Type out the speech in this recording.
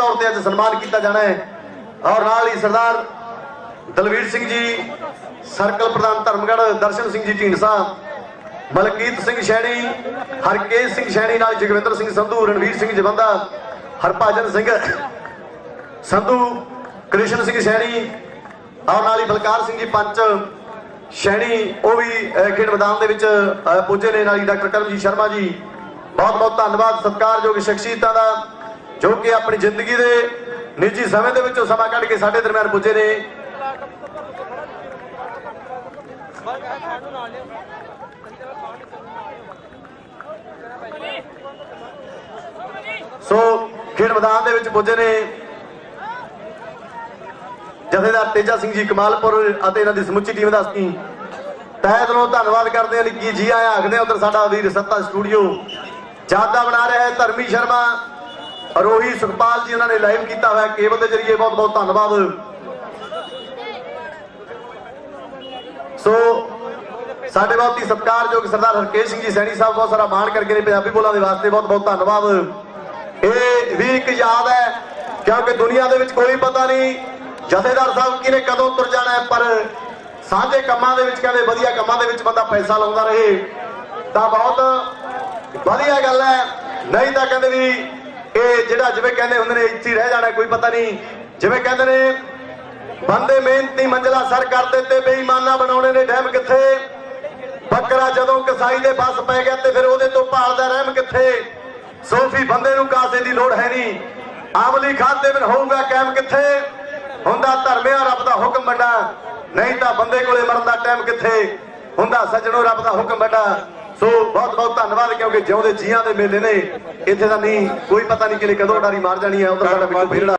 ਤੌਰ ਤੇ ਅੱਜ ਸਨਮਾਨ ਕੀਤਾ ਜਾਣਾ ਹੈ। ਔਰ ਨਾਲ ਹੀ ਸਰਦਾਰ ਦਲਵੀਰ ਸਿੰਘ ਜੀ, ਸਰਕਲ ਪ੍ਰਧਾਨ ਧਰਮਗੜ੍ਹ, ਦਰਸ਼ਨ ਸਿੰਘ ਜੀ ਢੀਂਡਸਾ ਮਲਕੀਤ ਸਿੰਘ ਸ਼ੈਣੀ, ਹਰਕੇਸ਼ ਸਿੰਘ ਸ਼ੈਣੀ ਨਾਲ ਜਗਵਿੰਦਰ ਸਿੰਘ ਸੰਧੂ, ਰਣਵੀਰ ਸਿੰਘ ਜਵੰਦਾ, ਹਰਭਜਨ ਸਿੰਘ ਸੰਧੂ, ਕ੍ਰਿਸ਼ਨ ਸਿੰਘ ਸ਼ੈਣੀ, ਔਰ ਨਾਲ ਹੀ ਬਲਕਾਰ ਸਿੰਘ ਜੀ ਪੰਚ ਸ਼ੈਣੀ, ਉਹ ਵੀ ਖੇਡ ਮੈਦਾਨ ਦੇ ਵਿੱਚ ਪੁੱਜੇ ਨੇ ਨਾਲ ਹੀ ਡਾਕਟਰ ਕਰਮਜੀਤ ਸ਼ਰਮਾ ਜੀ। ਬਹੁਤ ਬਹੁਤ ਧੰਨਵਾਦ, ਸਤਿਕਾਰਯੋਗ ਸ਼ਖਸੀਅਤਾਂ ਦਾ। ਜੋ ਕਿ ਆਪਣੀ ਜ਼ਿੰਦਗੀ ਦੇ ਨਿੱਜੀ ਸਮੇਂ ਦੇ ਵਿੱਚੋਂ ਸਮਾਂ ਕੱਢ ਕੇ ਸਾਡੇ ਦਰਮਿਆਨ ਪੁੱਜੇ ਨੇ। ਸੋ ਖੇਡ ਮੈਦਾਨ ਦੇ ਵਿੱਚ ਪੁੱਜੇ ਨੇ। ਜਥੇਦਾਰ ਤੇਜਾ ਸਿੰਘ ਜੀ ਕਮਾਲਪੁਰ ਅਤੇ ਇਹਨਾਂ ਦੀ ਸਮੁੱਚੀ ਟੀਮ ਦਾ ਅਸੀਂ ਤਹਿ ਦਿਲੋਂ ਧੰਨਵਾਦ ਕਰਦੇ ਹਾਂ। ਕਿ ਜੀ ਆਇਆਂ ਆਖਦੇ ਉਧਰ ਸਾਡਾ ਵੀਰ ਸੱਤਾ ਸਟੂਡੀਓ, ਜਾਦਾ ਬਣਾ ਰਿਹਾ ਹੈ ਧਰਮੀ ਸ਼ਰਮਾ। ਅਰੋਹੀ ਸੁਖਪਾਲ ਜੀ ਉਹਨਾਂ ਨੇ ਲਾਈਵ ਕੀਤਾ ਹੋਇਆ ਕੇਬਲ ਦੇ ਜਰੀਏ ਬਹੁਤ ਬਹੁਤ ਧੰਨਵਾਦ। ਸੋ ਸਾਡੇ ਬਹੁਤ ਹੀ ਸਤਿਕਾਰਯੋਗ ਸਰਦਾਰ ਹਰਕੇਸ਼ ਸਿੰਘ ਜੀ, ਸੈਣੀ ਸਾਹਿਬ, ਬਹੁਤ ਸਾਰਾ ਮਾਣ ਕਰਕੇ ਨੇ ਪੰਜਾਬੀ ਬੋਲਾਂ ਦੇ ਵਾਸਤੇ ਬਹੁਤ ਬਹੁਤ ਧੰਨਵਾਦ। ਇਹ ਵੀ ਇੱਕ ਯਾਦ ਹੈ, ਕਿਉਂਕਿ ਦੁਨੀਆ ਦੇ ਵਿੱਚ ਕੋਈ ਪਤਾ ਨਹੀਂ ਜਥੇਦਾਰ ਸਾਹਿਬ ਕਿਨੇ ਕਦੋਂ ਤੁਰ ਜਾਣਾ ਹੈ, ਪਰ ਸਾਂਝੇ ਕੰਮਾਂ ਦੇ ਵਿੱਚ ਕਹਿੰਦੇ ਵਧੀਆ ਕੰਮਾਂ ਦੇ ਵਿੱਚ ਬੰਦਾ ਪੈਸਾ ਲਾਉਂਦਾ ਰਹੇ। ਤਾਂ ਬਹੁਤ ਵਧੀਆ ਗੱਲ ਹੈ, ਨਹੀਂ ਤਾਂ ਕਹਿੰਦੇ ਵੀ ਇਹ ਜਿਹੜਾ ਜਿਵੇਂ ਕਹਿੰਦੇ ਹੁੰਦੇ ਨੇ, ਇੱਥੇ ਰਹਿ ਜਾਣਾ, ਕੋਈ ਪਤਾ ਨਹੀਂ। ਜਿਵੇਂ ਕਹਿੰਦੇ ਨੇ, ਬੰਦੇ ਮਿਹਨਤੀ ਮੰਜ਼ਲਾ ਸਰ ਕਰਦੇ ਤੇ ਬੇਈਮਾਨਾ ਬਣਾਉਣੇ ਨੇ, ਡੈਮ ਕਿੱਥੇ? ਬੱਕਰਾ ਜਦੋਂ ਕਸਾਈ ਦੇ ਬਸ ਪੈ ਗਿਆ ਤੇ ਫਿਰ ਉਹਦੇ ਤੋਂ ਭਾਲਦਾ ਰਹਿਮ ਕਿੱਥੇ? ਸੋਫੀ ਬੰਦੇ ਨੂੰ ਕਾਸੇ ਦੀ ਲੋੜ ਹੈ ਨਹੀਂ। ਆਮਲੀ ਖਾਦੇ ਬਿਨ ਹੋਊਗਾ ਕਾਇਮ ਕਿੱਥੇ? ਹੁੰਦਾ ਧਰਮਿਆ ਰੱਬ ਦਾ ਹੁਕਮ ਵੱਡਾ ਨਹੀਂ ਤਾਂ ਬੰਦੇ ਕੋਲੇ ਮਰਨ ਦਾ ਟਾਈਮ ਕਿੱਥੇ? ਹੁੰਦਾ ਸੱਜਣੋ ਰੱਬ ਦਾ ਹੁਕਮ ਵੱਡਾ ਸੋ ਬਹੁਤ ਬਹੁਤ ਧੰਨਵਾਦ, ਕਿਉਂਕਿ ਜਿਉਂਦੇ ਜੀਆਂ ਦੇ ਮੇਲੇ ਨੇ। ਇੱਥੇ ਤਾਂ ਨਹੀਂ, ਕੋਈ ਪਤਾ ਨਹੀਂ ਕਿਨੇ ਕਦੋਂ ਡਾਰੀ ਮਾਰ ਜਾਣੀ ਹੈ ਉਧਰ ਸਾਡਾ ਬਿੱਟੂ ਫੇਰੜਾ